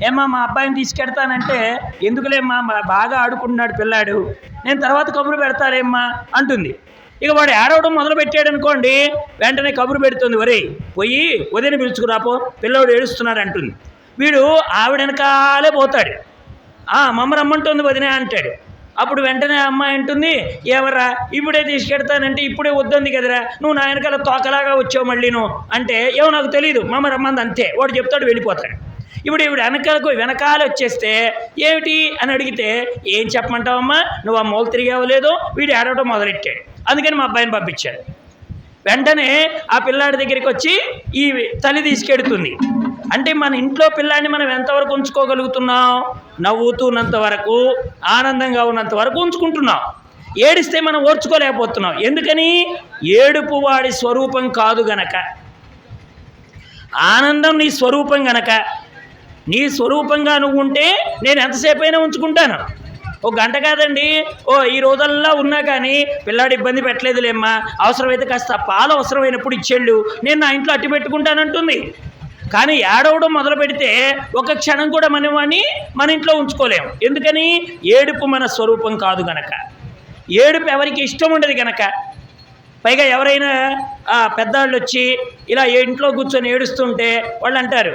ఏమా మా అబ్బాయిని తీసుకెడతానంటే ఎందుకులేమ్మా మా బాగా ఆడుకుంటున్నాడు పిల్లాడు. నేను తర్వాత కబురు పెడతాలేమ్మా అంటుంది. ఇక వాడు ఏడవడం మొదలు పెట్టాడు అనుకోండి వెంటనే కబురు పెడుతుంది ఒరేయ్ పోయి ఉదయం పిలుచుకురాపో పిల్లోడు ఏడుస్తున్నాడు అంటుంది. వీడు ఆవిడ వెనకాలే పోతాడు. "ఆ, మమ్మ రమ్మంటుంది వదినే అంటాడు. అప్పుడు వెంటనే అమ్మాయి అంటుంది ఎవరా ఇప్పుడే తీసుకెడతానంటే ఇప్పుడే వద్దంది కదరా నువ్వు నా వెనకాల తోకలాగా వచ్చావు మళ్ళీ నువ్వు అంటే ఏమో నాకు తెలియదు మమ్మ రమ్మంది అంతే వాడు చెప్తాడు వెళ్ళిపోతాడు. ఇప్పుడు ఇప్పుడు వెనకాలకు వెనకాల వచ్చేస్తే ఏమిటి అని అడిగితే ఏం చెప్పమంటావమ్మా? నువ్వు ఆ మూల తిరిగావు లేదో? వీడు ఏడవటం మొదలెట్టాడు. అందుకని మా అబ్బాయిని పంపించాడు. వెంటనే ఆ పిల్లాడి దగ్గరికి వచ్చి ఈ తల్లి తీసుకెడుతుంది. అంటే మన ఇంట్లో పిల్లాడిని మనం ఎంతవరకు ఉంచుకోగలుగుతున్నాం? నవ్వుతున్నంత వరకు ఆనందంగా ఉన్నంత వరకు ఉంచుకుంటున్నాం. ఏడిస్తే మనం ఓర్చుకోలేకపోతున్నాం. ఎందుకని? ఏడుపు వాడి స్వరూపం కాదు గనక. ఆనందం నీ స్వరూపం గనక. నీ స్వరూపంగా నువ్వు ఉంటే నేను ఎంతసేపు అయినా ఉంచుకుంటాను. ఓ గంట కాదండి. ఓ ఈ రోజుల్లో ఉన్నా కానీ పిల్లాడు ఇబ్బంది పెట్టలేదులేమ్మా. అవసరమైతే కాస్త పాలు అవసరమైనప్పుడు ఇచ్చేళ్ళు. నేను నా ఇంట్లో అట్టి పెట్టుకుంటానంటుంది. కానీ ఏడవడం మొదలు పెడితే ఒక క్షణం కూడా మనం మన ఇంట్లో ఉంచుకోలేము ఎందుకని? ఏడుపు మన స్వరూపం కాదు గనక. ఏడుపు ఎవరికి ఇష్టం ఉండదు గనక. పైగా ఎవరైనా ఆ, పెద్దవాళ్ళు వచ్చి ఇలా ఇంట్లో కూర్చొని ఏడుస్తుంటే వాళ్ళు అంటారు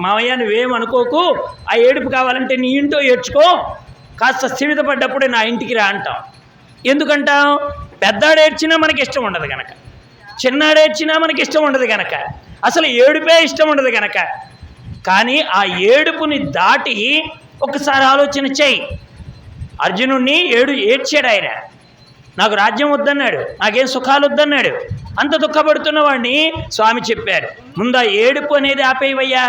మావయ్య నువ్వేం అనుకోకు ఆ ఏడుపు కావాలంటే నీ ఇంట్లో ఏడ్చుకో కాస్త స్థిమితపడ్డప్పుడే నా ఇంటికి రా అంటాం. ఎందుకంటాం? పెద్దాడు ఏడ్చినా మనకి ఇష్టం ఉండదు కనుక చిన్నాడు ఏడ్చినా మనకి ఇష్టం ఉండదు కనుక అసలు ఏడుపే ఇష్టం ఉండదు కనుక కానీ ఆ ఏడుపుని దాటి ఒకసారి ఆలోచన చెయ్యి అర్జునుడిని ఏడు ఏడ్చాడు ఆయన. నాకు రాజ్యం వద్దన్నాడు నాకేం సుఖాలు వద్దన్నాడు అంత దుఃఖపడుతున్న వాడిని స్వామి చెప్పారు. ముందా ఏడుపు అనేది ఆపేవయ్యా?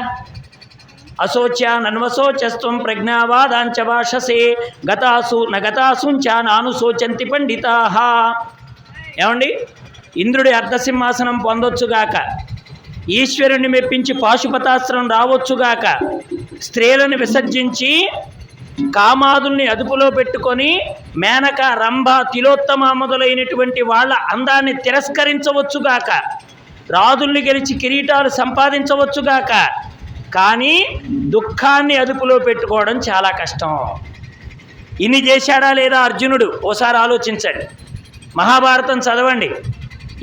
అశోచ్య నన్వశోచస్వం ప్రజ్ఞావాదాంచ భాషసే గతాసు నగతాసుంచ నాను శోచంతి పండితా. ఏమండి? ఇంద్రుడి అర్ధసింహాసనం పొందొచ్చుగాక ఈశ్వరుని మెప్పించి పాశుపతాస్త్రం రావచ్చుగాక స్త్రీలను విసర్జించి కామాదుల్ని అదుపులో పెట్టుకొని మేనక రంభ తిలోత్తమ మొదలైనటువంటి వాళ్ళ అందాన్ని తిరస్కరించవచ్చుగాక రాజుల్ని గెలిచి కిరీటాలు సంపాదించవచ్చుగాక కానీ దుఃఖాన్ని అదుపులో పెట్టుకోవడం చాలా కష్టం. ఇన్ని చేశాడా లేదా అర్జునుడు? ఓసారి ఆలోచించండి. మహాభారతం చదవండి.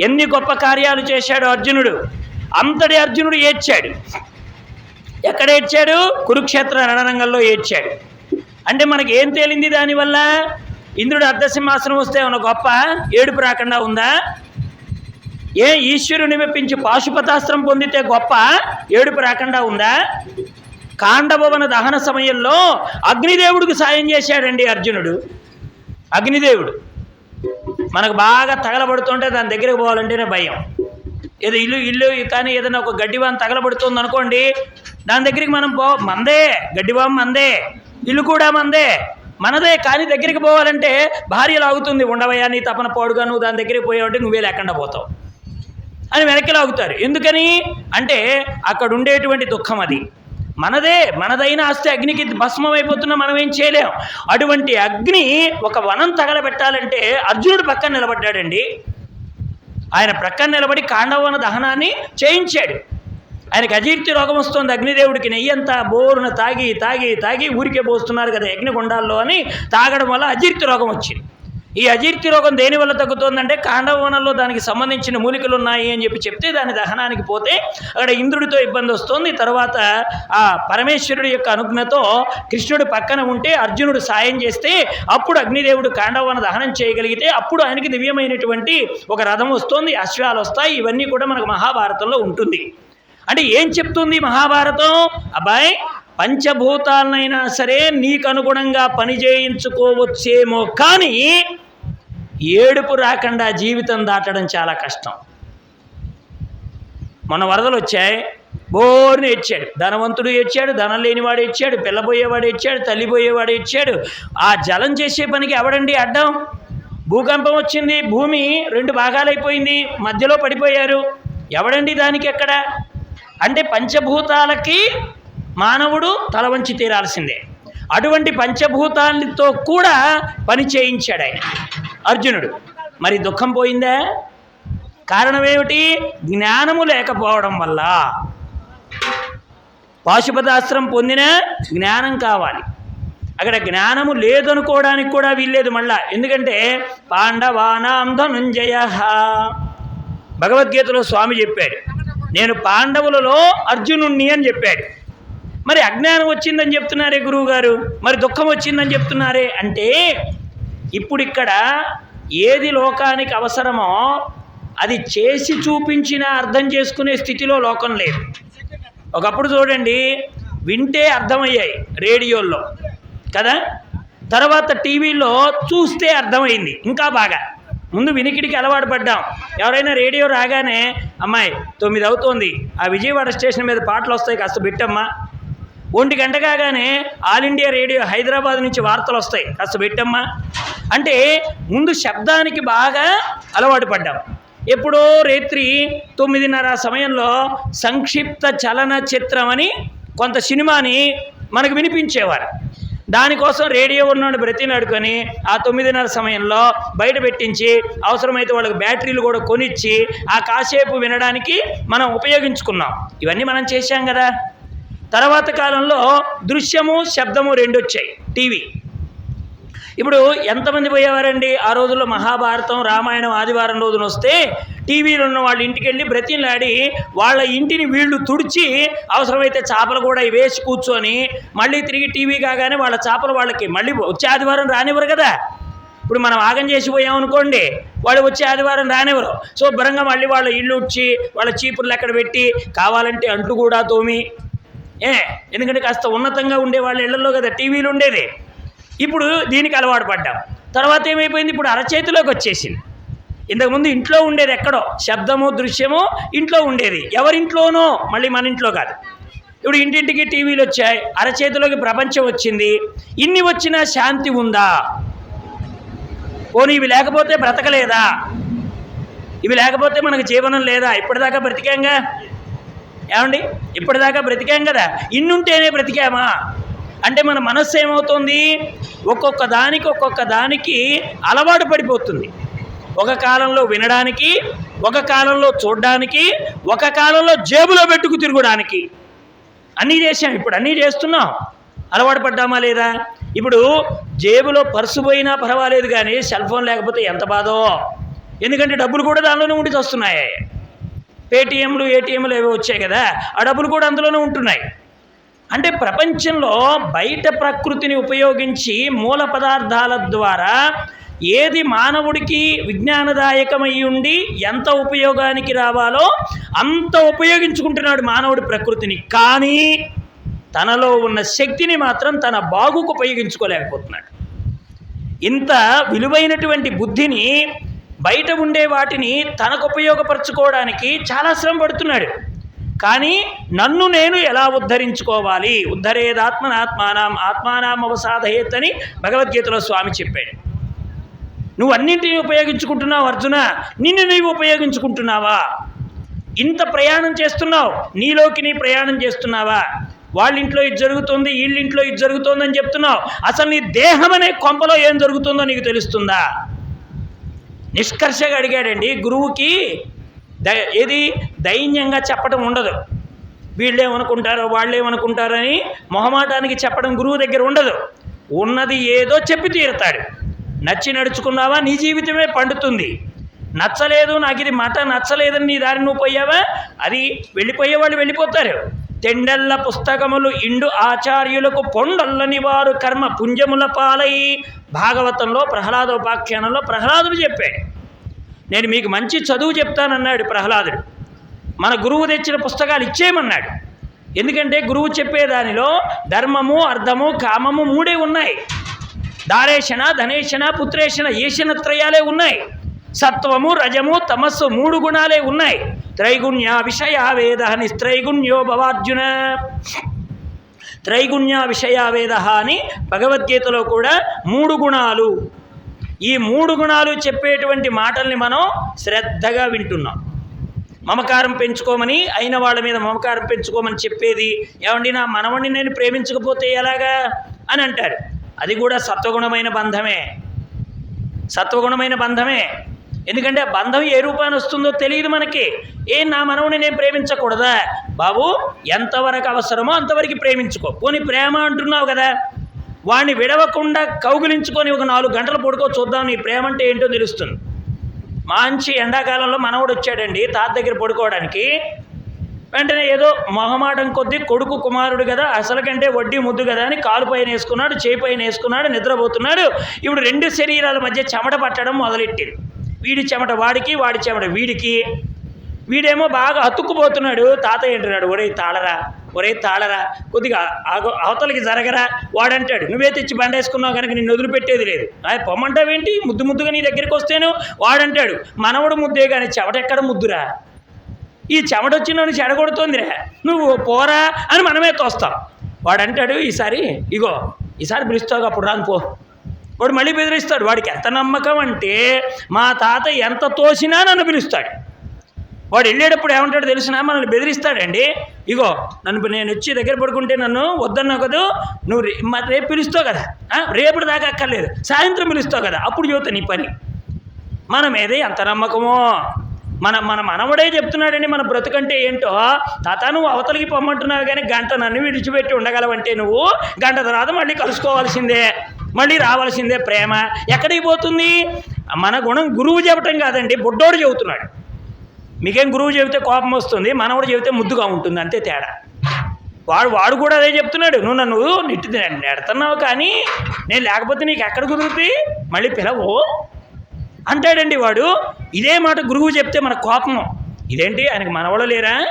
ఎన్ని గొప్ప కార్యాలు చేశాడు అర్జునుడు? అంతటి అర్జునుడు ఏడ్చాడు. ఎక్కడ ఏడ్చాడు? కురుక్షేత్ర రణరంగంలో ఏడ్చాడు. అంటే మనకి ఏం తేలింది దానివల్ల? ఇంద్రుడు అర్ధసింహాసనం వస్తే ఏమైనా గొప్ప? ఏడుపు రాకుండా ఉందా? ఏ ఈశ్వరుని మెప్పించి పాశుపతాస్త్రం పొందితే గొప్ప? ఏడుపు రాకుండా ఉందా? కాండభవన దహన సమయంలో అగ్నిదేవుడికి సాయం చేశాడండి అర్జునుడు. అగ్నిదేవుడు. మనకు బాగా తగలబడుతుంటే దాని దగ్గరికి పోవాలంటేనే భయం. ఏదో ఇల్లు ఇల్లు కానీ ఏదైనా ఒక గడ్డివాన్ తగలబడుతుంది అనుకోండి దాని దగ్గరికి మనం పో మందే గడ్డివాం మందే. ఇల్లు కూడా మందే. మనదే కానీ దగ్గరికి పోవాలంటే భార్య లాగుతుంది ఉండవయ్యా నీ తపన పోడుగా నువ్వు దాని దగ్గరికి పోయావంటే నువ్వే లేకుండా పోతావు. అని వెనక్కి లాగుతారు. ఎందుకని? అంటే అక్కడ ఉండేటువంటి దుఃఖం అది. మనదే మనదైన ఆస్తి అగ్నికి భస్మం అయిపోతున్నా మనం ఏం చేయలేం. అటువంటి అగ్ని ఒక వనం తగలబెట్టాలంటే అర్జునుడు పక్కన నిలబడ్డాడండి. ఆయన ప్రక్కన నిలబడి కాండవన దహనాన్ని చేయించాడు. ఆయనకి అజీర్తి రోగం వస్తుంది అగ్నిదేవుడికి నెయ్యి అంతా బోరున తాగి తాగి తాగి ఊరికే పోస్తున్నారు కదా యజ్ఞగుండాల్లో అని తాగడం వల్ల అజీర్తి రోగం వచ్చింది. ఈ అజీర్తి రోగం దేని వల్ల తగ్గుతుందంటే కాండవనంలో దానికి సంబంధించిన మూలికలు ఉన్నాయి అని చెప్పి చెప్తే దాని దహనానికి పోతే అక్కడ ఇంద్రుడితో ఇబ్బంది వస్తుంది. తర్వాత ఆ పరమేశ్వరుడి యొక్క అనుజ్ఞతో కృష్ణుడు పక్కన ఉంటే అర్జునుడు సాయం చేస్తే అప్పుడు అగ్నిదేవుడు కాండవన దహనం చేయగలిగితే అప్పుడు ఆయనకి దివ్యమైనటువంటి ఒక రథం వస్తుంది. అశ్వాలు వస్తాయి. ఇవన్నీ కూడా మనకు మహాభారతంలో ఉంటుంది. అంటే ఏం చెప్తుంది మహాభారతం? అబ్బాయి పంచభూతాలనైనా సరే నీకు అనుగుణంగా పని చేయించుకోవచ్చేమో కానీ ఏడుపు రాకుండా జీవితం దాటడం చాలా కష్టం. మన వరదలు వచ్చాయి. బోర్ని ఏడ్చాడు. ధనవంతుడు ఏడ్చాడు ధనం లేనివాడు ఏడ్చాడు పిల్లబోయేవాడు ఏడ్చాడు తల్లిపోయేవాడు ఏడ్చాడు. ఆ జలం చేసే పనికి ఎవడండి అడ్డం? భూకంపం వచ్చింది భూమి రెండు భాగాలైపోయింది మధ్యలో పడిపోయారు. ఎవడండి దానికి ఎక్కడ? అంటే పంచభూతాలకి మానవుడు తల వంచి తీరాల్సిందే. అటువంటి పంచభూతాలతో కూడా పని చేయించాడు ఆయన. అర్జునుడు. మరి దుఃఖం పోయిందా? కారణం ఏమిటి జ్ఞానము లేకపోవడం వల్ల. పాశుపతాస్త్రం పొందిన జ్ఞానం కావాలి. అక్కడ జ్ఞానము లేదనుకోవడానికి కూడా వీల్లేదు మళ్ళా. ఎందుకంటే పాండవానాం ధనుంజయ. భగవద్గీతలో స్వామి చెప్పాడు. నేను పాండవులలో అర్జునుణ్ణి అని చెప్పాడు. మరి అజ్ఞానం వచ్చిందని చెప్తున్నారే గురువు గారు మరి దుఃఖం వచ్చిందని చెప్తున్నారే? అంటే ఇప్పుడు ఇక్కడ ఏది లోకానికి అవసరమో అది చేసి చూపించినా అర్థం చేసుకునే స్థితిలో లోకం లేదు. ఒకప్పుడు చూడండి వింటే అర్థమయ్యాయి రేడియోల్లో. కదా? తర్వాత టీవీలో చూస్తే అర్థమైంది ఇంకా బాగా. ముందు వినికిడికి అలవాటు పడ్డాం. ఎవరైనా రేడియో రాగానే అమ్మాయి తొమ్మిది అవుతోంది. ఆ విజయవాడ స్టేషన్ మీద పాటలు వస్తాయి కాస్త పెట్టమ్మా. ఒంటి గంట కాగానే ఆల్ ఇండియా రేడియో హైదరాబాద్ నుంచి వార్తలు వస్తాయి కాస్త పెట్టమ్మా. అంటే ముందు శబ్దానికి బాగా అలవాటు పడ్డాం. ఎప్పుడో రేత్రి తొమ్మిదిన్నర సమయంలో సంక్షిప్త చలన చిత్రం అని కొంత సినిమాని మనకు వినిపించేవారు. దానికోసం రేడియో ఉన్నాడు బ్రతినాడుకొని ఆ తొమ్మిదిన్నర సమయంలో బయట పెట్టించి అవసరమైతే వాళ్ళకి బ్యాటరీలు కూడా కొనిచ్చి ఆ కాసేపు వినడానికి మనం ఉపయోగించుకున్నాం. ఇవన్నీ మనం చేశాం కదా. తర్వాత కాలంలో దృశ్యము శబ్దము రెండు వచ్చాయి టీవీ. ఇప్పుడు ఎంతమంది పోయేవారండి? ఆ రోజుల్లో మహాభారతం రామాయణం ఆదివారం రోజున వస్తే టీవీలో ఉన్న వాళ్ళ ఇంటికి వెళ్ళి బ్రతిలాడి వాళ్ళ ఇంటిని వీళ్ళు తుడిచి అవసరమైతే చేపలు కూడా వేసి కూర్చొని మళ్ళీ తిరిగి టీవీ కాగానే వాళ్ళ చేపలు వాళ్ళకి మళ్ళీ వచ్చే ఆదివారం రానివ్వరు కదా? ఇప్పుడు మనం ఆగం చేసి పోయామనుకోండి వాళ్ళు వచ్చే ఆదివారం రానివ్వరు. శుభ్రంగా మళ్ళీ వాళ్ళ ఇల్లు ఉడ్చి వాళ్ళ చీపుర్లు ఎక్కడ పెట్టి కావాలంటే అంటు కూడా తోమి. ఏ ఎందుకంటే కాస్త ఉన్నతంగా ఉండే వాళ్ళ ఇళ్ళలో కదా టీవీలు ఉండేది. ఇప్పుడు దీనికి అలవాటు పడ్డాం. తర్వాత ఏమైపోయింది? ఇప్పుడు అరచేతిలోకి వచ్చేసింది. ఇంతకుముందు ఇంట్లో ఉండేది ఎక్కడో? శబ్దము దృశ్యము ఇంట్లో ఉండేది. ఎవరింట్లోనో? మళ్ళీ మన ఇంట్లో కాదు. ఇప్పుడు ఇంటింటికి టీవీలు వచ్చాయి. అరచేతిలోకి ప్రపంచం వచ్చింది. ఇన్ని వచ్చినా శాంతి ఉందా? పోనీ ఇవి లేకపోతే బ్రతకలేదా? ఇవి లేకపోతే మనకు జీవనం లేదా? ఇప్పటిదాకా బ్రతికాంగా? ఏమండి? ఇప్పటిదాకా బ్రతికాం కదా. ఇన్నుంటేనే బ్రతికామా? అంటే మన మనస్సు ఏమవుతుంది? ఒక్కొక్క దానికి ఒక్కొక్క దానికి అలవాటు పడిపోతుంది. ఒక కాలంలో వినడానికి ఒక కాలంలో చూడడానికి ఒక కాలంలో జేబులో పెట్టుకు తిరగడానికి. అన్నీ చేసాం ఇప్పుడు అన్నీ చేస్తున్నాం. అలవాటు పడ్డామా లేదా? ఇప్పుడు జేబులో పర్సు పోయినా పర్వాలేదు కానీ సెల్ ఫోన్ లేకపోతే ఎంత బాధో. ఎందుకంటే డబ్బులు కూడా దానిలోనే ఉండి వస్తున్నాయి పేటీఎంలు ఏటీఎంలు ఏవో వచ్చాయి కదా ఆ డబ్బులు కూడా అందులోనే ఉంటున్నాయి. అంటే ప్రపంచంలో బయట ప్రకృతిని ఉపయోగించి మూల పదార్థాల ద్వారా ఏది మానవుడికి విజ్ఞానదాయకమై ఉండి ఎంత ఉపయోగానికి రావాలో అంత ఉపయోగించుకుంటున్నాడు మానవుడి ప్రకృతిని. కానీ తనలో ఉన్న శక్తిని మాత్రం తన బాగుకు ఉపయోగించుకోలేకపోతున్నాడు. ఇంత విలువైనటువంటి బుద్ధిని బయట ఉండే వాటిని తనకు ఉపయోగపరచుకోవడానికి చాలా శ్రమ పడుతున్నాడు కానీ నన్ను నేను ఎలా ఉద్ధరించుకోవాలి? ఉద్ధరేదాత్మనాత్మానం ఆత్మానాం అవసాధయేత్ అని భగవద్గీతలో స్వామి చెప్పాడు. నువ్వు అన్నింటినీ ఉపయోగించుకుంటున్నావు అర్జున నిన్ను నీవు ఉపయోగించుకుంటున్నావా? ఇంత ప్రయాణం చేస్తున్నావు నీలోకి నీ ప్రయాణం చేస్తున్నావా? వాళ్ళింట్లో ఇది జరుగుతుంది వీళ్ళింట్లో ఇది జరుగుతుందని చెప్తున్నావు. అసలు నీ దేహం అనే కొంపలో ఏం జరుగుతుందో నీకు తెలుస్తుందా? నిష్కర్షగా అడిగాడండి గురువుకి ద ఏది దైన్యంగా చెప్పడం ఉండదు. వీళ్ళేమనుకుంటారో వాళ్ళేమనుకుంటారని మొహమాటానికి చెప్పడం గురువు దగ్గర ఉండదు. ఉన్నది ఏదో చెప్పి తీరుతాడు. నచ్చి నడుచుకున్నావా? నీ జీవితమే పండుతుంది. నచ్చలేదు నాకు ఇది మాట నచ్చలేదని నీ దారి నువ్వు పోయావా? అది వెళ్ళిపోయే వాళ్ళు వెళ్ళిపోతారు. తెండెల్ల పుస్తకములు ఇండు ఆచార్యులకు పొండల్లని వారు కర్మ పుంజముల పాలై భాగవతంలో ప్రహ్లాదోపాఖ్యానంలో ప్రహ్లాదుడు చెప్పాడు. నేను మీకు మంచి చదువు చెప్తానన్నాడు ప్రహ్లాదుడు. మన గురువు తెచ్చిన పుస్తకాలు ఇచ్చేయమన్నాడు. ఎందుకంటే గురువు చెప్పేదానిలో ధర్మము అర్థము కామము మూడే ఉన్నాయి. దారేషణ ధనేషణ పుత్రేషణ ఏషణ త్రయాలే ఉన్నాయి. సత్వము రజము తమస్సు మూడు గుణాలే ఉన్నాయి. త్రైగుణ్య విషయ వేద అని త్రైగుణ్యో భవార్జున. త్రైగుణ్య విషయ వేద అని భగవద్గీతలో కూడా మూడు గుణాలు ఈ మూడు గుణాలు చెప్పేటువంటి మాటల్ని మనం శ్రద్ధగా వింటున్నాం. మమకారం పెంచుకోమని అయిన వాళ్ళ మీద మమకారం పెంచుకోమని చెప్పేది ఏమండి నా మనవణ్ణి నేను ప్రేమించకపోతే ఎలాగా? అని అంటారు. అది కూడా సత్వగుణమైన బంధమే. సత్వగుణమైన బంధమే. ఎందుకంటే ఆ బంధం ఏ రూపాన్ని వస్తుందో తెలియదు మనకి. ఏ నా మనవుని నేను ప్రేమించకూడదా? బాబు ఎంతవరకు అవసరమో అంతవరకు ప్రేమించుకో. పోనీ ప్రేమ అంటున్నావు కదా వాడిని విడవకుండా కౌగిలించుకొని ఒక నాలుగు గంటలు పడుకో చూద్దాం నీ ప్రేమ అంటే ఏంటో తెలుస్తుంది. మంచి ఎండాకాలంలో మనవడు వచ్చాడండి తాత దగ్గర పడుకోవడానికి. వెంటనే ఏదో మొహమాటం కొద్దీ కొడుకు కుమారుడు కదా అసలు కంటే వడ్డీ ముద్దు కదా అని కాలు పైన వేసుకున్నాడు చేయి పైన వేసుకున్నాడు నిద్రపోతున్నాడు. ఇప్పుడు రెండు శరీరాల మధ్య చెమట పట్టడం మొదలెట్టింది. వీడి చెమట వాడికి వాడి చెమట వీడికి. వీడేమో బాగా అతుక్కుపోతున్నాడు. తాత ఏంటున్నాడు ఒరే తాళరా ఒరే తాళరా కొద్దిగా అవతలకి జరగరా వాడంటాడు. నువ్వే తెచ్చి బండేసుకున్నావు కనుక నిన్ను వదిలిపెట్టేది లేదు. ఆ పొమ్మంటావేంటి? ముద్దు ముద్దుగా నీ దగ్గరికి వస్తేను? వాడంటాడు. మనవడు ముద్దే కానీ చెవటెక్కడ ముద్దురా? ఈ చెమట వచ్చి నన్ను చెడగొడుతోందిరా. నువ్వు పోరా అని మనమే తోస్తాం. వాడంటాడు ఈసారి ఇగో ఈసారి పిలుస్తావు అప్పుడు రాను పో. వాడు మళ్ళీ బెదిరిస్తాడు వాడికి ఎంత నమ్మకం అంటే మా తాత ఎంత తోసినా నన్ను పిలుస్తాడు. వాడు వెళ్ళేటప్పుడు ఏమంటాడు తెలిసినా? మనల్ని బెదిరిస్తాడండి. ఇగో నన్ను నేను వచ్చి దగ్గర పడుకుంటే నన్ను వద్దన్నావు కదా? నువ్వు రే- రేపు పిలుస్తావు కదా? రేపటి దాకా అక్కర్లేదు. సాయంత్రం పిలుస్తావు కదా? అప్పుడు చూస్తాను నీ పని. మనం ఏదే ఎంత నమ్మకమో? మన మన మనవడే చెప్తున్నాడండి మన బ్రతుకంటే ఏంటో. తాత నువ్వు అవతలికి పొమ్మంటున్నావు కానీ గంట నన్ను విడిచిపెట్టి ఉండగలవంటే నువ్వు గంట తర్వాత మళ్ళీ కలుసుకోవాల్సిందే. మళ్ళీ రావాల్సిందే ప్రేమ. ఎక్కడికి పోతుంది? మన గుణం గురువు చెప్పటం కాదండి బుడ్డోడు చెబుతున్నాడు. మీకేం గురువు చెబితే కోపం వస్తుంది మనవడు చెబితే ముద్దుగా ఉంటుంది అంతే తేడా. వాడు వాడు కూడా అదే చెప్తున్నాడు నువ్వు నన్ను నెట్టి నెడుతున్నావు కానీ నేను లేకపోతే నీకు ఎక్కడ కుదురుతుంది మళ్ళీ పిలవు? అంటాడండి వాడు. ఇదే మాట గురువు చెప్తే మన కోపం ఇదేంటి? ఆయనకి మనవడు లేరా?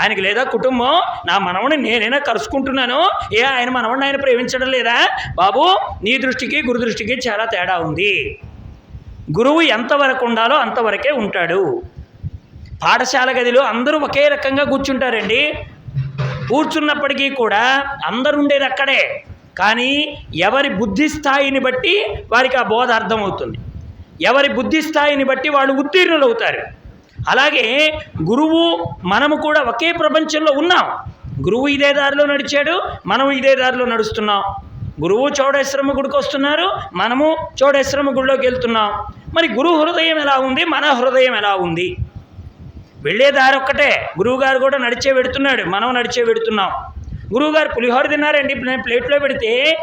ఆయనకి లేదా కుటుంబం? నా మనవడిని నేనైనా కలుసుకుంటున్నాను. ఏ ఆయన మనవడిని ఆయన ప్రేమించడం లేదా? బాబు నీ దృష్టికి గురు దృష్టికి చాలా తేడా ఉంది. గురువు ఎంతవరకు ఉండాలో అంతవరకే ఉంటాడు. పాఠశాల గదిలో అందరూ ఒకే రకంగా కూర్చుంటారండి. కూర్చున్నప్పటికీ కూడా అందరు ఉండేది అక్కడే. కానీ ఎవరి బుద్ధి స్థాయిని బట్టి వారికి ఆ బోధ అర్థమవుతుంది. ఎవరి బుద్ధి స్థాయిని బట్టి వాళ్ళు ఉత్తీర్ణులు అవుతారు అలాగే గురువు మనము కూడా ఒకే ప్రపంచంలో ఉన్నాం. గురువు ఇదే దారిలో నడిచాడు మనం ఇదే దారిలో నడుస్తున్నాం. గురువు చౌడేశ్వరమ్మ గుడికి వస్తున్నారు మనము చౌడేశ్వరమ్మ గుడిలోకి వెళ్తున్నాం. మరి గురు హృదయం ఎలా ఉంది? మన హృదయం ఎలా ఉంది? వెళ్ళే దారి ఒక్కటే. గురువుగారు కూడా నడిచే పెడుతున్నాడు. మనం నడిచే పెడుతున్నాం. గురువుగారు పులిహోర తిన్నారండి. నేను ప్లేట్లో పెడితే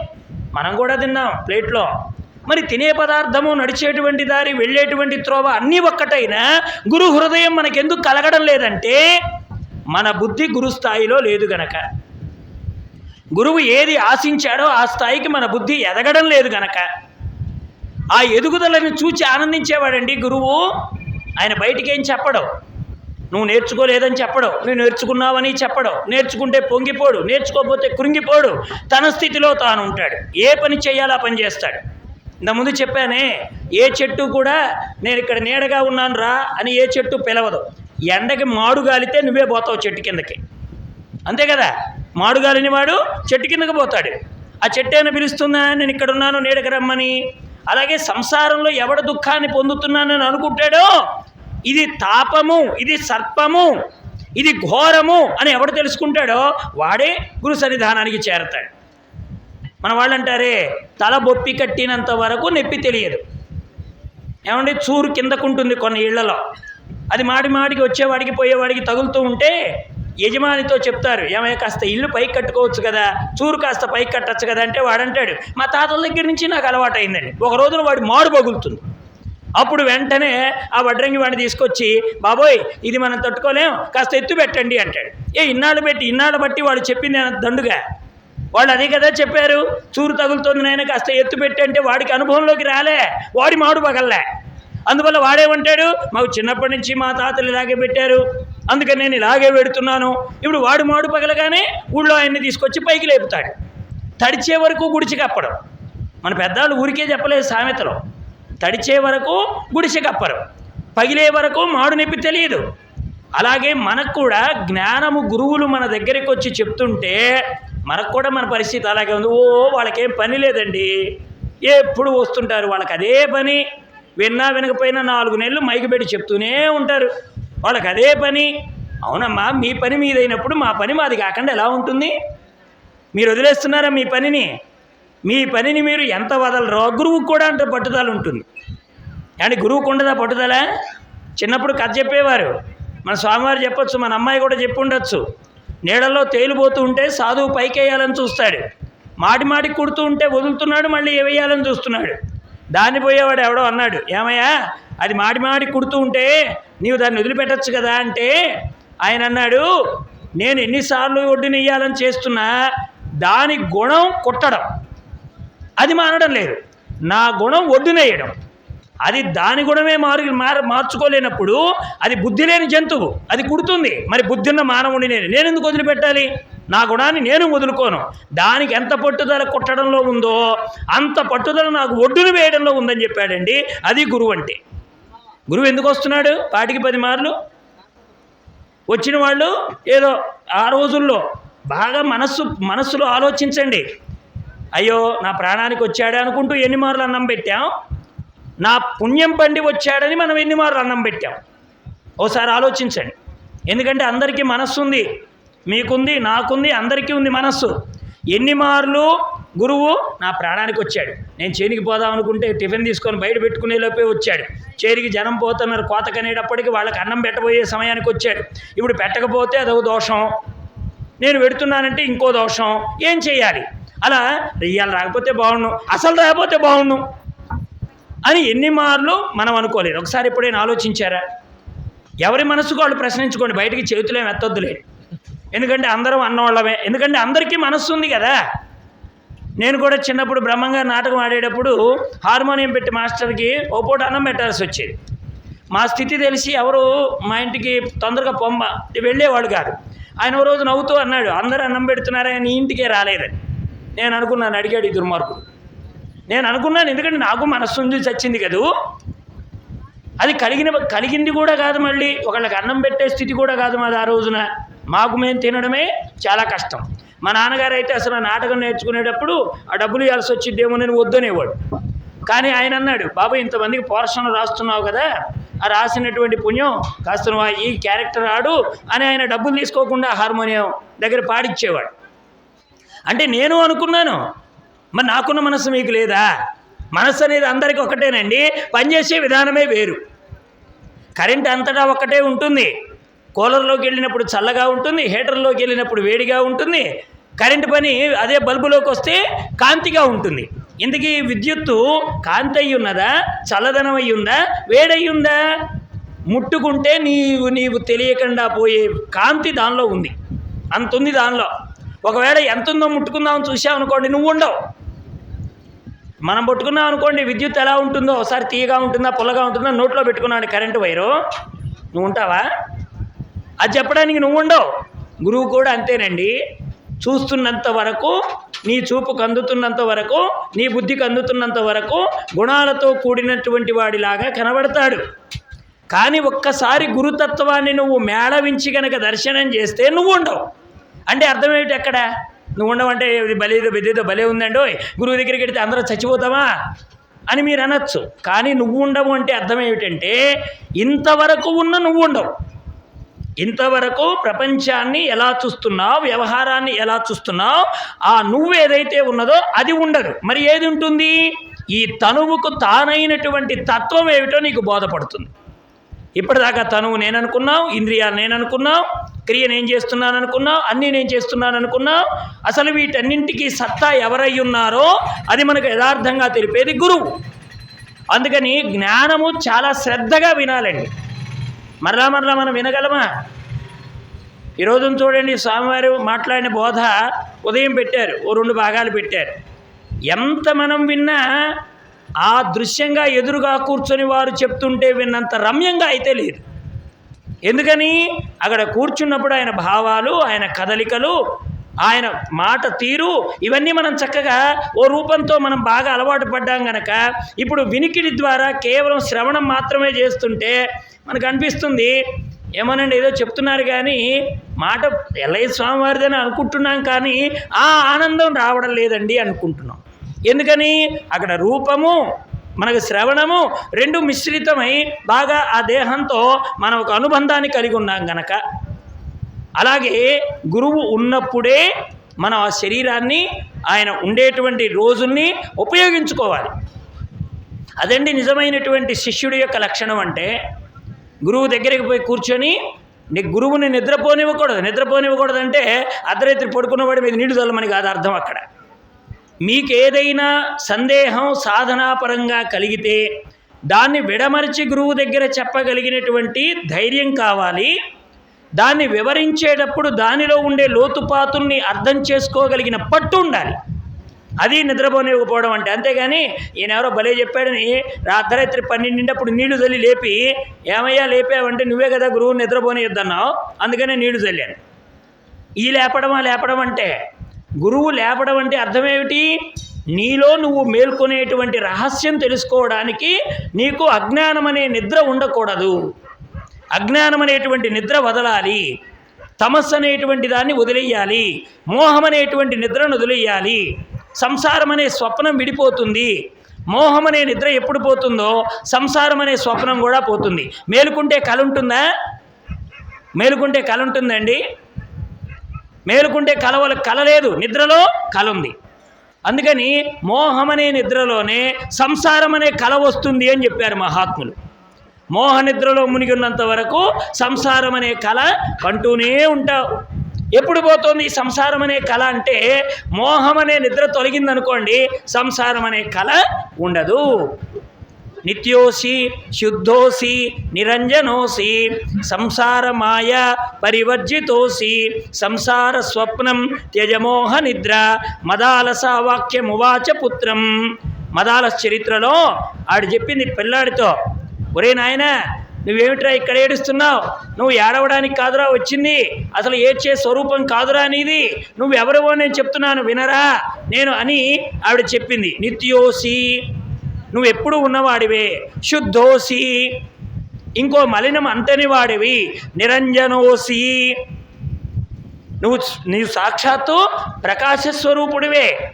మనం కూడా తిన్నాం ప్లేట్లో. మరి తినే పదార్థము నడిచేటువంటి దారి వెళ్ళేటువంటి త్రోవ అన్నీ ఒక్కటైనా గురు హృదయం మనకెందుకు కలగడం లేదంటే మన బుద్ధి గురు స్థాయిలో లేదు గనక. గురువు ఏది ఆశించాడో ఆ స్థాయికి మన బుద్ధి ఎదగడం లేదు గనక. ఆ ఎదుగుదలను చూచి ఆనందించేవాడండి గురువు. ఆయన బయటికి ఏం చెప్పడం. నువ్వు నేర్చుకోలేదని చెప్పడం. నువ్వు నేర్చుకున్నావని చెప్పడం. నేర్చుకుంటే పొంగిపోడు. నేర్చుకోకపోతే కృంగిపోడు. తన స్థితిలో తాను ఉంటాడు. ఏ పని చేయాలో ఆ పని చేస్తాడు. ఇంతకుముందు చెప్పానే ఏ చెట్టు కూడా నేను ఇక్కడ నీడగా ఉన్నాను రా అని ఏ చెట్టు పిలవదు. ఎండకి మాడు గాలితే నువ్వే పోతావు చెట్టు కిందకి. అంతే కదా? మాడుగాలిని వాడు చెట్టు కిందకి పోతాడు. ఆ చెట్టు అయినా పిలుస్తుందా? నేను ఇక్కడ ఉన్నాను నీడకి రమ్మని. అలాగే సంసారంలో ఎవడ దుఃఖాన్ని పొందుతున్నానని అనుకుంటాడో ఇది తాపము ఇది సర్పము ఇది ఘోరము అని ఎవడు తెలుసుకుంటాడో వాడే గురు సన్నిధానానికి చేరతాడు. మన వాళ్ళు అంటారే తల బొప్పి కట్టినంత వరకు నొప్పి తెలియదు. ఏమంటే చూరు కిందకుంటుంది కొన్ని ఇళ్ళలో. అది మాడి మాడికి వచ్చేవాడికి పోయేవాడికి తగులుతూ ఉంటే యజమానితో చెప్తారు ఏమయ్య కాస్త ఇల్లు పైకి కట్టుకోవచ్చు కదా చూరు కాస్త పైకి కట్టచ్చు కదా అంటే వాడంటాడు. మా తాతల దగ్గర నుంచి నాకు అలవాటు అయిందండి ఒక రోజున వాడి మాడు పగులుతుంది అప్పుడు వెంటనే ఆ వడ్రంగి వాడిని తీసుకొచ్చి బాబోయ్ ఇది మనం తట్టుకోలేం కాస్త ఎత్తు పెట్టండి అంటాడు. ఏ ఇన్నాళ్ళు పెట్టి ఇన్నాళ్ళు బట్టి వాడు చెప్పింది దండుగా? వాళ్ళు అదే కదా చెప్పారు చూరు తగులుతుంది నాయన కాస్త ఎత్తు పెట్టి అంటే వాడికి అనుభవంలోకి రాలే వాడి మాడు పగల్లే అందువల్ల వాడేమంటాడు మాకు చిన్నప్పటి నుంచి మా తాతలు ఇలాగే పెట్టారు అందుకని నేను ఇలాగే పెడుతున్నాను. ఇప్పుడు వాడు మాడు పగలగానే ఊళ్ళో ఆయన్ని తీసుకొచ్చి పైకి లేపుతాడు. తడిచే వరకు గుడిచి కప్పడం. మన పెద్దవాళ్ళు ఊరికే చెప్పలేదు సామెతలో. తడిచే వరకు గుడిసె కప్పరు. పగిలే వరకు మాడు నొప్పి తెలియదు. అలాగే మనకు కూడా జ్ఞానము గురువులు మన దగ్గరికి వచ్చి చెప్తుంటే మనకు కూడా మన పరిస్థితి అలాగే ఉంది. ఓ వాళ్ళకేం పని లేదండి. ఎప్పుడు వస్తుంటారు? వాళ్ళకి అదే పని. విన్నా వినకపోయినా నాలుగు నెలలు మైకి పెట్టి చెప్తూనే ఉంటారు. వాళ్ళకి అదే పని. అవునమ్మా మీ పని మీదైనప్పుడు మా పని మాది కాకుండా ఎలా ఉంటుంది? మీరు వదిలేస్తున్నారా మీ పనిని? మీ పనిని మీరు ఎంత వదలరో గురువుకు కూడా అంత పట్టుదల ఉంటుంది. కానీ గురువుకు ఉండదా పట్టుదల? చిన్నప్పుడు కథ చెప్పేవారు. మన స్వామివారు చెప్పొచ్చు మన అమ్మాయి కూడా చెప్పి ఉండొచ్చు. నీడల్లో తేలిపోతూ ఉంటే సాధువు పైకేయాలని చూస్తాడు. మాటి మాటికి కుడుతూ ఉంటే వదులుతున్నాడు మళ్ళీ ఏవేయాలని చూస్తున్నాడు. దాన్ని పోయేవాడు ఎవడో అన్నాడు ఏమయ్యా అది మాటి మాటి కుడుతూ ఉంటే నీవు దాన్ని వదిలిపెట్టచ్చు కదా? అంటే ఆయన అన్నాడు నేను ఎన్నిసార్లు ఒడ్డునియ్యాలని చేస్తున్నా దాని గుణం కుట్టడం. అది మానడం లేదు. నా గుణం ఒడ్డునేయడం. అది దాని గుణమే మారు మార్ మార్చుకోలేనప్పుడు అది బుద్ధి లేని జంతువు. అది కుడుతుంది మరి బుద్ధి ఉన్న మానవుని నేను నేను ఎందుకు వదిలిపెట్టాలి? నా గుణాన్ని నేను వదులుకోను. దానికి ఎంత పట్టుదల కుట్టడంలో ఉందో అంత పట్టుదల నాకు ఒడ్డును వేయడంలో ఉందని చెప్పాడండి అది గురువు అంటే. గురువు ఎందుకు వస్తున్నాడు? పాటికి పది మార్లు? వచ్చిన వాళ్ళు ఏదో ఆ రోజుల్లో బాగా మనస్సు మనస్సులో ఆలోచించండి. అయ్యో నా ప్రాణానికి వచ్చాడే అనుకుంటూ ఎన్ని మార్లు అన్నం పెట్టాం? నా పుణ్యం పండి వచ్చాడని మనం ఎన్ని మార్లు అన్నం పెట్టాం? ఓసారి ఆలోచించండి. ఎందుకంటే అందరికీ మనస్సు ఉంది. మీకుంది నాకుంది అందరికీ ఉంది మనస్సు. ఎన్ని మార్లు గురువు నా ప్రాణానికి వచ్చాడు. నేను చేనికి పోదాం అనుకుంటే టిఫిన్ తీసుకొని బయట పెట్టుకునే లోపే వచ్చాడు. చేరికి జనం పోతున్నారు కోత కనేటప్పటికి వాళ్ళకి అన్నం పెట్టబోయే సమయానికి వచ్చాడు. ఇప్పుడు పెట్టకపోతే అదొక దోషం. నేను పెడుతున్నానంటే ఇంకో దోషం. ఏం చేయాలి? అలా ఇవాళ రాకపోతే బాగుండు అసలు రాకపోతే బాగుండు అని ఎన్ని మార్లు మనం అనుకోలేదు. ఒకసారి ఎప్పుడైనా ఆలోచించారా? ఎవరి మనసుకు వాళ్ళు ప్రశ్నించుకోండి బయటికి చేతులు ఏమి ఎత్తొద్దులే. ఎందుకంటే అందరం అన్నవాళ్ళమే ఎందుకంటే అందరికీ మనస్సు ఉంది కదా. నేను కూడా చిన్నప్పుడు బ్రహ్మంగా నాటకం ఆడేటప్పుడు హార్మోనియం పెట్టి మాస్టర్కి ఓ పూట అన్నం పెట్టాల్సి వచ్చేది. మా స్థితి తెలిసి ఎవరు మా ఇంటికి తొందరగా పొమ్మ వెళ్ళేవాడు కాదు. ఆయన ఓ రోజు నవ్వుతూ అన్నాడు అందరూ అన్నం పెడుతున్నారని నీ ఇంటికే రాలేదని. నేను అనుకున్నాను అడిగాడు ఈ దుర్మార్గుడు. నేను అనుకున్నాను ఎందుకంటే నాకు మనస్సు ఉంది చచ్చింది కదూ. అది కలిగిన కలిగింది కూడా కాదు మళ్ళీ ఒకళ్ళకి అన్నం పెట్టే స్థితి కూడా కాదు మాది ఆ రోజున. మాకు మేము తినడమే చాలా కష్టం. మా నాన్నగారు అయితే అసలు ఆ నాటకం నేర్చుకునేటప్పుడు ఆ డబ్బులు ఇవ్వాల్సి వచ్చిద్దేమో నేను వద్దనేవాడు. కానీ ఆయన అన్నాడు బాబు ఇంతమందికి పోర్షన్లు రాస్తున్నావు కదా ఆ రాసినటువంటి పుణ్యం కాస్త ఈ క్యారెక్టర్ ఆడు అని ఆయన డబ్బులు తీసుకోకుండా హార్మోనియం దగ్గర పాడిచ్చేవాడు. అంటే నేను అనుకున్నాను. మరి నాకున్న మనసు మీకు లేదా? మనసు అనేది అందరికీ ఒకటేనండి పనిచేసే విధానమే వేరు. కరెంట్ అంతటా ఒక్కటే ఉంటుంది. కూలర్లోకి వెళ్ళినప్పుడు చల్లగా ఉంటుంది హీటర్లోకి వెళ్ళినప్పుడు వేడిగా ఉంటుంది. కరెంటు పని అదే బల్బులోకి వస్తే కాంతిగా ఉంటుంది. ఇందుకీ విద్యుత్తు కాంతి అయి ఉన్నదా? చల్లదనం అయి ఉందా? వేడయి ఉందా? ముట్టుకుంటే నీవు నీవు తెలియకుండా పోయే కాంతి దానిలో ఉంది. అంత ఉంది దానిలో. ఒకవేళ ఎంత ఉందో ముట్టుకుందామని చూసావు అనుకోండి నువ్వు ఉండవు. మనం పట్టుకున్నాం అనుకోండి విద్యుత్ ఎలా ఉంటుందో ఒకసారి తీయగా ఉంటుందా పుల్లగా ఉంటుందా నోట్లో పెట్టుకున్నాడు కరెంటు వైరు. నువ్వు ఉంటావా? అది చెప్పడానికి నువ్వు ఉండవు. గురువు కూడా అంతేనండి. చూస్తున్నంత వరకు నీ చూపుకు అందుతున్నంత వరకు నీ బుద్ధికి అందుతున్నంత వరకు గుణాలతో కూడినటువంటి వాడిలాగా కనబడతాడు. కానీ ఒక్కసారి గురుతత్వాన్ని నువ్వు మేళవించి గనక దర్శనం చేస్తే నువ్వు ఉండవు. అంటే అర్థం ఏమిటి ఎక్కడ నువ్వు ఉండవంటే బలేదో బెదేదో భలే ఉందండి. ఓయ్ గురువు దగ్గరికి వెడితే అందరూ చచ్చిపోతామా? అని మీరు అనొచ్చు. కానీ నువ్వు ఉండవు అంటే అర్థం ఏమిటంటే ఇంతవరకు ఉన్న నువ్వు ఉండవు. ఇంతవరకు ప్రపంచాన్ని ఎలా చూస్తున్నావు వ్యవహారాన్ని ఎలా చూస్తున్నావు ఆ నువ్వు ఏదైతే ఉన్నదో అది ఉండదు. మరి ఏది ఉంటుంది? ఈ తనువుకు తానైనటువంటి తత్వం ఏమిటో నీకు బోధపడుతుంది. ఇప్పటిదాకా తనువు నేను అనుకున్నావు ఇంద్రియాలు నేను అనుకున్నావు క్రియ నేను చేస్తున్నాను అనుకున్నావు అన్నీ నేను చేస్తున్నాను అనుకున్నావు అసలు వీటన్నింటికి సత్తా ఎవరై ఉన్నారో అది మనకు యథార్థంగా తెలిపేది గురువు. అందుకని జ్ఞానము చాలా శ్రద్ధగా వినాలండి. మరలా మరలా మనం వినగలమా? ఈరోజు చూడండి స్వామివారు మాట్లాడిన బోధ ఉదయం పెట్టారు ఓ రెండు భాగాలు పెట్టారు. ఎంత మనం విన్నా ఆ దృశ్యంగా ఎదురుగా కూర్చొని వారు చెప్తుంటే విన్నంత రమ్యంగా అయితే లేదు. ఎందుకని? అక్కడ కూర్చున్నప్పుడు ఆయన భావాలు ఆయన కదలికలు ఆయన మాట తీరు ఇవన్నీ మనం చక్కగా ఓ రూపంతో మనం బాగా అలవాటు పడ్డాం గనక ఇప్పుడు వినికిడి ద్వారా కేవలం శ్రవణం మాత్రమే చేస్తుంటే మనకు అనిపిస్తుంది ఏమోనండి ఏదో చెప్తున్నారు కానీ మాట ఎల్లయ్య స్వామివారిదని అనుకుంటున్నాం కానీ ఆ ఆనందం రావడం లేదండి అనుకుంటున్నాం. ఎందుకని? అక్కడ రూపము మనకు శ్రవణము రెండు మిశ్రితమై బాగా ఆ దేహంతో మనం ఒక అనుబంధాన్ని కలిగి ఉన్నాం గనక. అలాగే గురువు ఉన్నప్పుడే మనం ఆ శరీరాన్ని ఆయన ఉండేటువంటి రోజుల్ని ఉపయోగించుకోవాలి. అదండి నిజమైనటువంటి శిష్యుడి యొక్క లక్షణం అంటే గురువు దగ్గరికి పోయి కూర్చొని నీ గురువుని నిద్రపోనివ్వకూడదు. నిద్రపోనివ్వకూడదు అంటే అర్ధరాత్రి పడుకున్నవాడి మీద నీళ్ళు చల్లమని కాదు అర్థం అక్కడ. మీకు ఏదైనా సందేహం సాధనాపరంగా కలిగితే దాన్ని విడమరిచి గురువు దగ్గర చెప్పగలిగినటువంటి ధైర్యం కావాలి. దాన్ని వివరించేటప్పుడు దానిలో ఉండే లోతుపాతుల్ని అర్థం చేసుకోగలిగిన పట్టు ఉండాలి. అది నిద్రపోనివ్వకపోవడం అంటే అంతేగాని ఈయన ఎవరో భలే చెప్పాడని రాత్రి పన్నెండింటప్పుడు నీళ్ళు చల్లి లేపి ఏమయ్యా లేపావంటే నువ్వే కదా గురువు నిద్రపోనియొద్దన్నావు అందుకనే నీళ్ళు చల్లాను ఈ లేపడమా లేపడం అంటే గురువు లేపడం అంటే అర్థమేమిటి? నీలో నువ్వు మేల్కొనేటువంటి రహస్యం తెలుసుకోవడానికి నీకు అజ్ఞానం అనే నిద్ర ఉండకూడదు. అజ్ఞానం అనేటువంటి నిద్ర వదలాలి. తమస్సు అనేటువంటి దాన్ని వదిలేయాలి. మోహం అనేటువంటి నిద్రను వదిలేయాలి. సంసారం అనే స్వప్నం విడిపోతుంది. మోహం అనే నిద్ర ఎప్పుడు పోతుందో సంసారం అనే స్వప్నం కూడా పోతుంది. మేలుకుంటే కళ ఉంటుందా మేలుకుంటే కళ ఉంటుందండి మేలుకుంటే కలవల కలలేదు. నిద్రలో కల ఉంది. అందుకని మోహం అనే నిద్రలోనే సంసారం అనే కల వస్తుంది అని చెప్పారు మహాత్ములు. మోహ నిద్రలో మునిగి ఉన్నంత వరకు సంసారం అనే కళ కంటూనే ఉంటావు. ఎప్పుడు పోతుంది ఈ సంసారం అనే కళ అంటే మోహం అనే నిద్ర తొలగిందనుకోండి సంసారం అనే కళ ఉండదు. నిత్యోసి శుద్ధోసి నిరంజనోసి సంసారమాయ పరివర్జితోసి సంసార స్వప్నం త్యజమోహ నిద్ర మదాలస వాక్యమువాచ పుత్రం. మదాల చరిత్రలో ఆడు చెప్పింది పిల్లాడితో ఒరే నాయన నువ్వేమిట్రా ఇక్కడ ఏడుస్తున్నావు? నువ్వు ఏడవడానికి కాదురా వచ్చింది? అసలు ఏడ్చే స్వరూపం కాదురా నీది? నువ్వెవరివో నేను చెప్తున్నాను వినరా? నేను అని ఆవిడ చెప్పింది. నిత్యోసి నువ్వు ఎప్పుడు ఉన్నవాడివే. శుద్ధోసి. ఇంకో మలినం అంతని వాడివి. నిరంజనోసి. నువ్వు నీవు సాక్షాత్తు ప్రకాశ స్వరూపుడివే.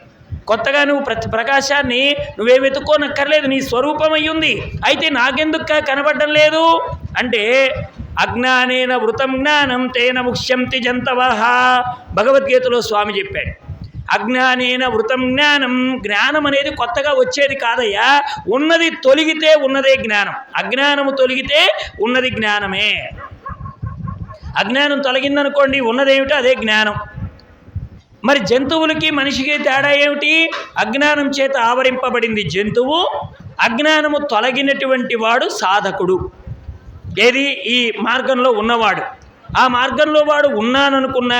కొత్తగా నువ్వు ప్రతి ప్రకాశాన్ని నువ్వే వెతుక్కోనక్కర్లేదు నీ స్వరూపం అయ్యుంది అయితే నాకెందుకు కనబడడం లేదు? అంటే అజ్ఞానేన వృతం జ్ఞానం తేన ముఖ్యంతి జంతవహ. భగవద్గీతలో స్వామి చెప్పాడు. అజ్ఞానేన వృతం జ్ఞానం. జ్ఞానం అనేది కొత్తగా వచ్చేది కాదయ్యా. ఉన్నది తొలిగితే ఉన్నదే జ్ఞానం. అజ్ఞానము తొలిగితే ఉన్నది జ్ఞానమే. అజ్ఞానం తొలగిందనుకోండి ఉన్నదేమిటో అదే జ్ఞానం. మరి జంతువులకి మనిషికి తేడా ఏమిటి? అజ్ఞానం చేత ఆవరింపబడింది జంతువు అజ్ఞానము తొలగినటువంటి వాడు సాధకుడు. ఏది? ఈ మార్గంలో ఉన్నవాడు. ఆ మార్గంలో వాడు ఉన్నాననుకున్న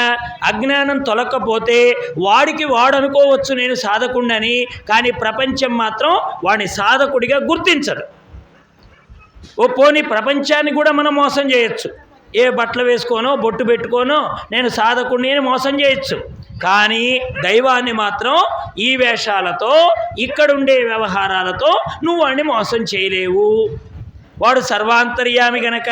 అజ్ఞానం తొలకపోతే వాడికి వాడనుకోవచ్చు నేను సాధకుండని కానీ ప్రపంచం మాత్రం వాడిని సాధకుడిగా గుర్తించదు. ఓ పోని ప్రపంచాన్ని కూడా మనం మోసం చేయొచ్చు. ఏ బట్టలు వేసుకోనో బొట్టు పెట్టుకోనో నేను సాధకుడిని అని మోసం చేయొచ్చు. కానీ దైవాన్ని మాత్రం ఈ వేషాలతో ఇక్కడుండే వ్యవహారాలతో నువ్వు వాడిని మోసం చేయలేవు. వాడు సర్వాంతర్యామి గనక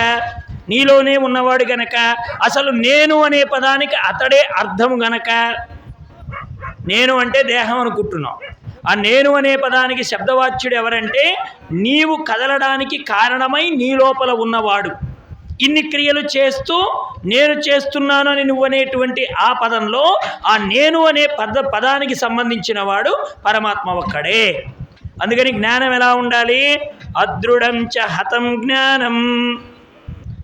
నీలోనే ఉన్నవాడు గనక అసలు నేను అనే పదానికి అతడే అర్థము గనక నేను అంటే దేహం అనుకుంటున్నాం. ఆ నేను అనే పదానికి శబ్దవాచ్యుడు ఎవరంటే నీవు కదలడానికి కారణమై నీ లోపల ఉన్నవాడు. ఇన్ని క్రియలు చేస్తూ నేను చేస్తున్నాను అని నువ్వు అనేటువంటి ఆ పదంలో ఆ నేను అనే పద పదానికి సంబంధించిన వాడు పరమాత్మ ఒక్కడే. అందుకని జ్ఞానం ఎలా ఉండాలి? అదృఢం చ హతం జ్ఞానం.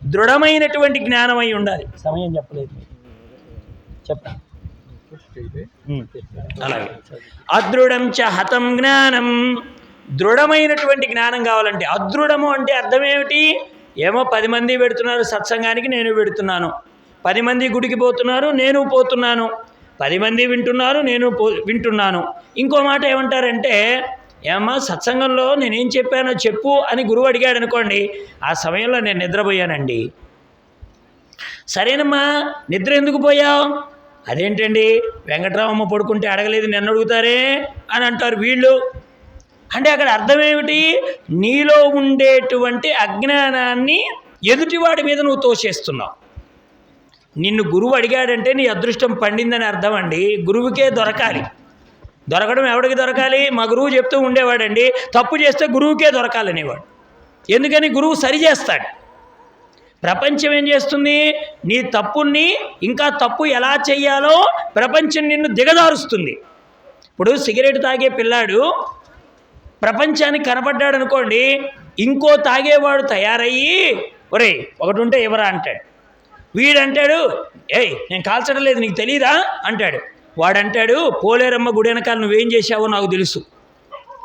దృఢమైనటువంటి జ్ఞానం అయి ఉండాలి. సమయం చెప్పలేదు. చెప్పండి అలాగే. అదృఢం చ హతం జ్ఞానం. దృఢమైనటువంటి జ్ఞానం కావాలంటే అదృఢము అంటే అర్థం ఏమిటి? ఏమో పది మంది పెడుతున్నారు సత్సంగానికి నేను పెడుతున్నాను. పది మంది గుడికి పోతున్నారు నేను పోతున్నాను. పది మంది వింటున్నారు నేను పో వింటున్నాను. ఇంకో మాట ఏమంటారంటే ఏమమ్మా సత్సంగంలో నేనేం చెప్పానో చెప్పు అని గురువు అడిగాడు అనుకోండి ఆ సమయంలో నేను నిద్రపోయానండి. సరేనమ్మా నిద్ర ఎందుకు పోయావు? అదేంటండి వెంకట్రామమ్మ పడుకుంటే అడగలేదు నన్ను అడుగుతారే అని అంటారు వీళ్ళు. అంటే అక్కడ అర్థం ఏమిటి నీలో ఉండేటువంటి అజ్ఞానాన్ని ఎదుటివాడి మీద నువ్వు తోసేస్తున్నావు. నిన్ను గురువు అడిగాడంటే నీ అదృష్టం పండిందని అర్థం అండి గురువుకే దొరకాలి. దొరకడం ఎవడికి దొరకాలి? మా గురువు చెప్తూ ఉండేవాడండి తప్పు చేస్తే గురువుకే దొరకాలనేవాడు. ఎందుకని? గురువు సరి చేస్తాడు. ప్రపంచం ఏం చేస్తుంది? నీ తప్పుని ఇంకా తప్పు ఎలా చెయ్యాలో ప్రపంచం నిన్ను దిగదారుస్తుంది ఇప్పుడు సిగరెట్ తాగే పిల్లాడు ప్రపంచానికి కనపడ్డాడు అనుకోండి ఇంకో తాగేవాడు తయారయ్యి ఒరే ఒకటి ఉంటే ఎవరా అంటాడు. వీడంటాడు ఏయ్ నేను కాల్చడం లేదు నీకు తెలియదా అంటాడు. వాడంటాడు పోలేరమ్మ గుడి వెనకాల నువ్వేం చేశావో నాకు తెలుసు.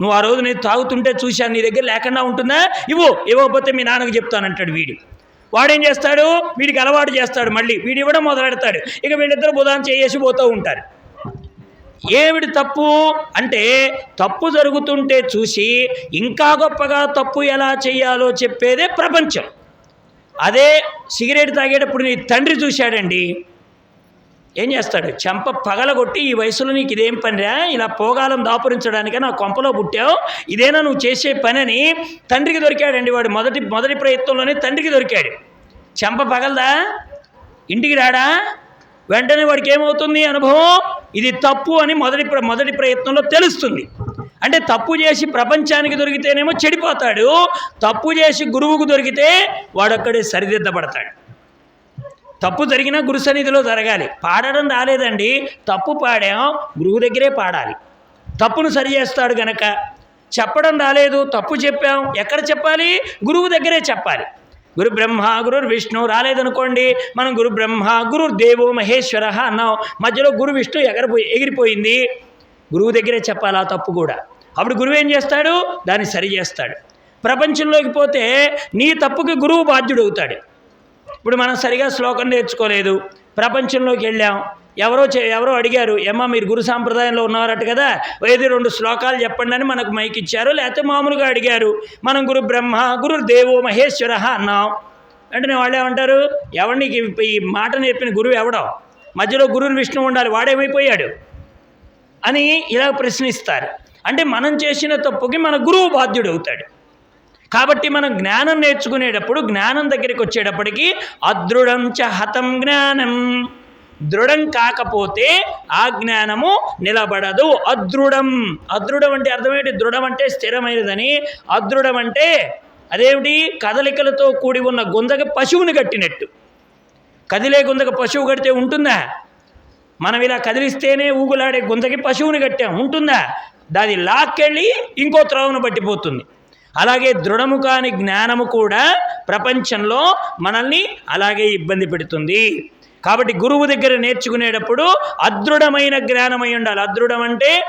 నువ్వు ఆ రోజు నేను తాగుతుంటే చూశాను నీ దగ్గర లేకుండా ఉంటుందా? ఇవ్వు ఇవ్వకపోతే మీ నాన్నకు చెప్తానంటాడు వీడు. వాడేం చేస్తాడు? వీడికి అలవాటు చేస్తాడు మళ్ళీ. వీడు ఇవ్వడం మొదలెడతాడు. ఇక వీళ్ళిద్దరు బుధాన్ చేసి పోతూ ఉంటారు. ఏమిటి తప్పు? అంటే తప్పు జరుగుతుంటే చూసి ఇంకా గొప్పగా తప్పు ఎలా చేయాలో చెప్పేదే ప్రపంచం. అదే సిగరెట్ తాగేటప్పుడు నీ తండ్రి చూశాడండి. ఏం చేస్తాడు? చెంప పగలగొట్టి ఈ వయసులో నీకు ఇదేం పనిరా? ఇలా పోగాలం దాపురించడానికే నా కొంపలో పుట్టావు. ఇదేనా నువ్వు చేసే పనని? తండ్రికి దొరికాడండి వాడు. మొదటి మొదటి ప్రయత్నంలోనే తండ్రికి దొరికాడు. చెంప పగలదా? ఇంటికి రాడా? వెంటనే వాడికి ఏమవుతుంది అనుభవం? ఇది తప్పు అని మొదటి ప్ర- మొదటి ప్రయత్నంలో తెలుస్తుంది. అంటే తప్పు చేసి ప్రపంచానికి దొరికితేనేమో చెడిపోతాడు. తప్పు చేసి గురువుకు దొరికితే వాడొక్కడే సరిదిద్దబడతాడు. తప్పు జరిగినా గురు సన్నిధిలో జరగాలి. పాడడం రాలేదండి. తప్పు పాడాం గురువు దగ్గరే పాడాలి. తప్పును సరి చేస్తాడు గనక. చెప్పడం రాలేదు తప్పు చెప్పాం. ఎక్కడ చెప్పాలి? గురువు దగ్గరే చెప్పాలి. గురు బ్రహ్మ గురు విష్ణు రాలేదనుకోండి. మనం గురు బ్రహ్మ గురు దేవో మహేశ్వర అన్నాం. మధ్యలో గురు విష్ణు ఎగరిపోయి ఎగిరిపోయింది. గురువు దగ్గరే చెప్పాలి ఆ తప్పు కూడా. అప్పుడు గురువు ఏం చేస్తాడు? దాన్ని సరి చేస్తాడు. ప్రపంచంలోకి పోతే నీ తప్పుకి గురువు బాధ్యుడవుతాడు. ఇప్పుడు మనం సరిగా శ్లోకం నేర్చుకోలేదు. ప్రపంచంలోకి వెళ్ళాం. ఎవరో చె- ఎవరో అడిగారు ఏమ్మా మీరు గురు సాంప్రదాయంలో ఉన్నవారట కదా ఏది రెండు శ్లోకాలు చెప్పండి అని మనకు మైక్ ఇచ్చారు. లేకపోతే మామూలుగా అడిగారు మనం గురు బ్రహ్మ గురు దేవో మహేశ్వర అన్నాం. వెంటనే వాళ్ళు ఏమంటారు ఎవరిని ఈ మాట నేర్పిన గురువు ఎవడో? మధ్యలో గురువు విష్ణు ఉండాలి వాడేమైపోయాడు? అని ఇలా ప్రశ్నిస్తారు. అంటే మనం చేసిన తప్పుకి మన గురువు బాధ్యుడు అవుతాడు కాబట్టి మనం జ్ఞానం నేర్చుకునేటప్పుడు జ్ఞానం దగ్గరికి వచ్చేటప్పటికి అదృఢం చ హతం జ్ఞానం. దృఢం కాకపోతే ఆ జ్ఞానము నిలబడదు. అదృఢం. అదృఢం అంటే అర్థమేంటి దృఢం అంటే స్థిరమైనదని. అదృఢం అంటే అదేమిటి? కదలికలతో కూడి ఉన్న గుంజకి పశువుని కట్టినట్టు. కదిలే గుంజకు పశువు కడితే ఉంటుందా? మనం ఇలా కదిలిస్తేనే ఊగులాడే గుంజకి పశువుని కట్టాం. ఉంటుందా? దాని లాక్కెళ్ళి ఇంకో త్రోవను పట్టిపోతుంది. అలాగే దృఢము కాని జ్ఞానము కూడా ప్రపంచంలో మనల్ని అలాగే ఇబ్బంది పెడుతుంది. కాబట్టి గురువు దగ్గర నేర్చుకునేటప్పుడు అదృఢమైన జ్ఞానమై ఉండాలి. అదృఢం అంటే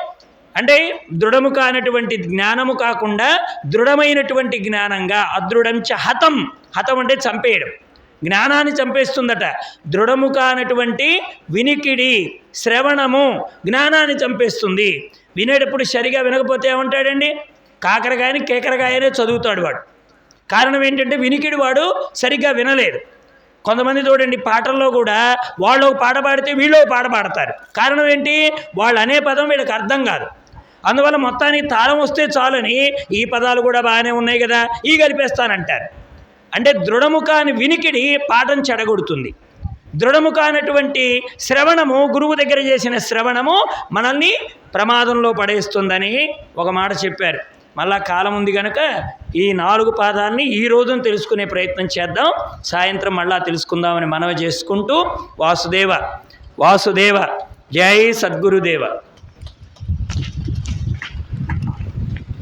అంటే దృఢము కానటువంటి జ్ఞానము కాకుండా దృఢమైనటువంటి జ్ఞానంగా అదృఢం చ హతం. హతం అంటే చంపేయడం. జ్ఞానాన్ని చంపేస్తుందట. దృఢము కానటువంటి వినికిడి శ్రవణము జ్ఞానాన్ని చంపేస్తుంది. వినేటప్పుడు సరిగా వినకపోతే ఏమంటాడండి? కాకరకాయని కేకరకాయనే చదువుతాడు వాడు. కారణం ఏంటంటే వినికిడి వాడు సరిగ్గా వినలేదు. కొంతమంది చూడండి పాటల్లో కూడా వాళ్ళు ఒక పాట పాడితే వీళ్ళు పాట పాడతారు. కారణం ఏంటి? వాళ్ళు అనే పదం వీళ్ళకి అర్థం కాదు. అందువల్ల మొత్తానికి తాళం వస్తే చాలని ఈ పదాలు కూడా బాగానే ఉన్నాయి కదా ఈ కలిపేస్తానంటారు. అంటే దృఢము కాని వినికిడి పాఠం చెడగొడుతుంది. దృఢము కానటువంటి శ్రవణము గురువు దగ్గర చేసిన శ్రవణము మనల్ని ప్రమాదంలో పడేస్తుందని ఒక మాట చెప్పారు. మళ్ళా కాలం ఉంది కనుక ఈ నాలుగు పాదాలని ఈ రోజున తెలుసుకునే ప్రయత్నం చేద్దాం. సాయంత్రం మళ్ళా తెలుసుకుందామని మనవి చేసుకుంటూ వాసుదేవ వాసుదేవ జై సద్గురుదేవ.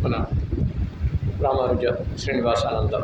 మన రామానుజ శ్రీనివాసానందం.